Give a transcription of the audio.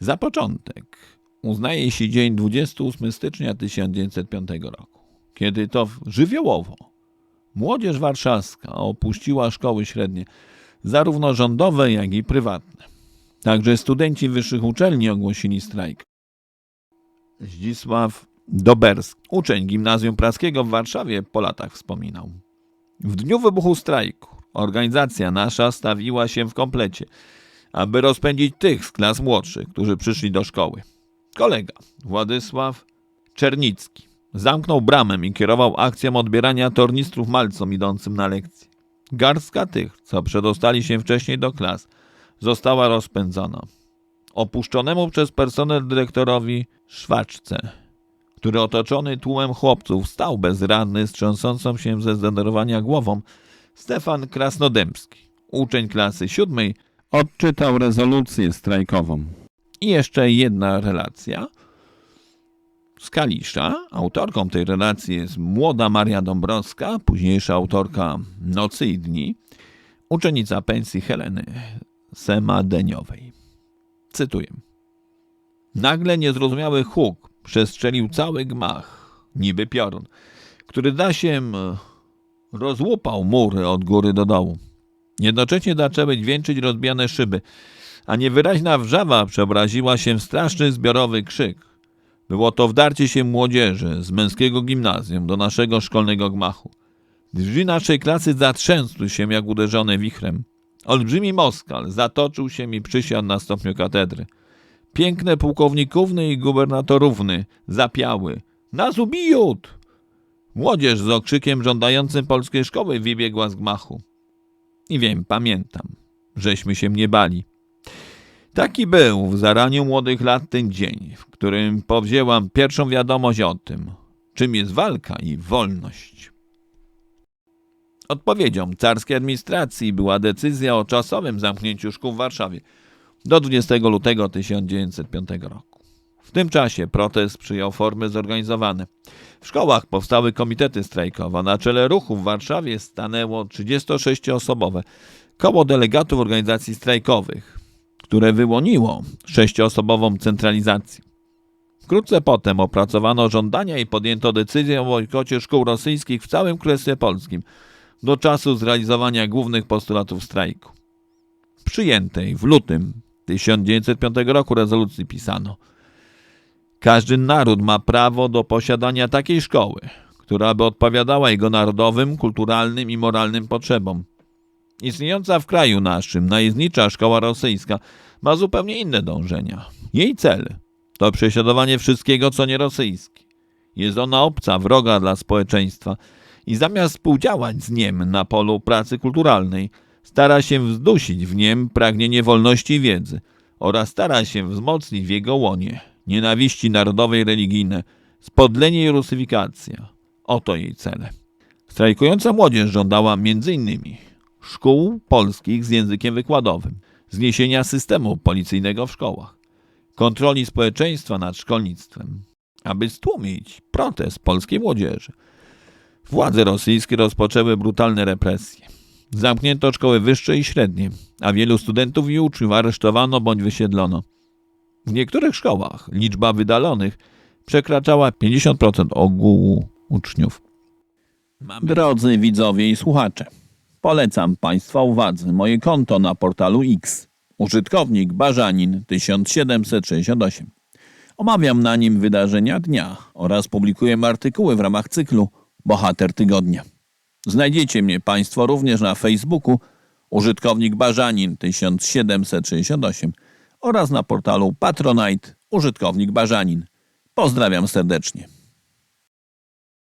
Za początek uznaje się dzień 28 stycznia 1905 roku, kiedy to żywiołowo młodzież warszawska opuściła szkoły średnie, zarówno rządowe, jak i prywatne. Także studenci wyższych uczelni ogłosili strajk. Zdzisław Doberski, uczeń Gimnazjum Praskiego w Warszawie, po latach wspominał. W dniu wybuchu strajku organizacja nasza stawiła się w komplecie, aby rozpędzić tych z klas młodszych, którzy przyszli do szkoły. Kolega Władysław Czernicki zamknął bramę i kierował akcją odbierania tornistrów malcom idącym na lekcje. Garstka tych, co przedostali się wcześniej do klas, została rozpędzona. Opuszczonemu przez personel dyrektorowi szwaczce, który otoczony tłumem chłopców stał bezradny z trząsącą się ze zdenerwowania głową, Stefan Krasnodębski, uczeń klasy siódmej, odczytał rezolucję strajkową. I jeszcze jedna relacja. Z Kalisza. Autorką tej relacji jest młoda Maria Dąbrowska, późniejsza autorka Nocy i Dni, uczennica pensji Heleny Semadeniowej. Cytuję. Nagle niezrozumiały huk przestrzelił cały gmach, niby piorun, który da się rozłupał mury od góry do dołu. Jednocześnie zaczęły dźwięczyć rozbijane szyby, a niewyraźna wrzawa przeobraziła się w straszny zbiorowy krzyk. Było to wdarcie się młodzieży z męskiego gimnazjum do naszego szkolnego gmachu. Drzwi naszej klasy zatrzęsły się jak uderzone wichrem. Olbrzymi moskal zatoczył się i przysiadł na stopniu katedry. Piękne pułkownikówny i gubernatorówny zapiały. Nas ubijut! Młodzież z okrzykiem żądającym polskiej szkoły wybiegła z gmachu. I wiem, pamiętam, żeśmy się nie bali. Taki był w zaraniu młodych lat ten dzień, w którym powzięłam pierwszą wiadomość o tym, czym jest walka i wolność. Odpowiedzią carskiej administracji była decyzja o czasowym zamknięciu szkół w Warszawie do 20 lutego 1905 roku. W tym czasie protest przyjął formy zorganizowane. W szkołach powstały komitety strajkowe. Na czele ruchu w Warszawie stanęło 36-osobowe koło delegatów organizacji strajkowych, które wyłoniło sześcioosobową centralizację. Wkrótce potem opracowano żądania i podjęto decyzję o bojkocie szkół rosyjskich w całym Królestwie Polskim do czasu zrealizowania głównych postulatów strajku. Przyjętej w lutym 1905 roku rezolucji pisano – każdy naród ma prawo do posiadania takiej szkoły, która by odpowiadała jego narodowym, kulturalnym i moralnym potrzebom. Istniejąca w kraju naszym najezdnicza szkoła rosyjska ma zupełnie inne dążenia. Jej cel to prześladowanie wszystkiego, co nie rosyjskie. Jest ona obca, wroga dla społeczeństwa i zamiast współdziałać z niem na polu pracy kulturalnej, stara się wzdusić w niem pragnienie wolności i wiedzy oraz stara się wzmocnić w jego łonie nienawiści narodowej i religijne, spodlenie i rusyfikacja. Oto jej cele. Strajkująca młodzież żądała m.in. szkół polskich z językiem wykładowym, zniesienia systemu policyjnego w szkołach, kontroli społeczeństwa nad szkolnictwem, aby stłumić protest polskiej młodzieży. Władze rosyjskie rozpoczęły brutalne represje. Zamknięto szkoły wyższe i średnie, a wielu studentów i uczniów aresztowano bądź wysiedlono. W niektórych szkołach liczba wydalonych przekraczała 50% ogółu uczniów. Drodzy widzowie i słuchacze, polecam Państwa uwadze moje konto na portalu X. Użytkownik Barzanin 1768. Omawiam na nim wydarzenia dnia oraz publikuję artykuły w ramach cyklu Bohater Tygodnia. Znajdziecie mnie Państwo również na Facebooku użytkownik Barzanin 1768 oraz na portalu Patronite użytkownik Barzanin. Pozdrawiam serdecznie.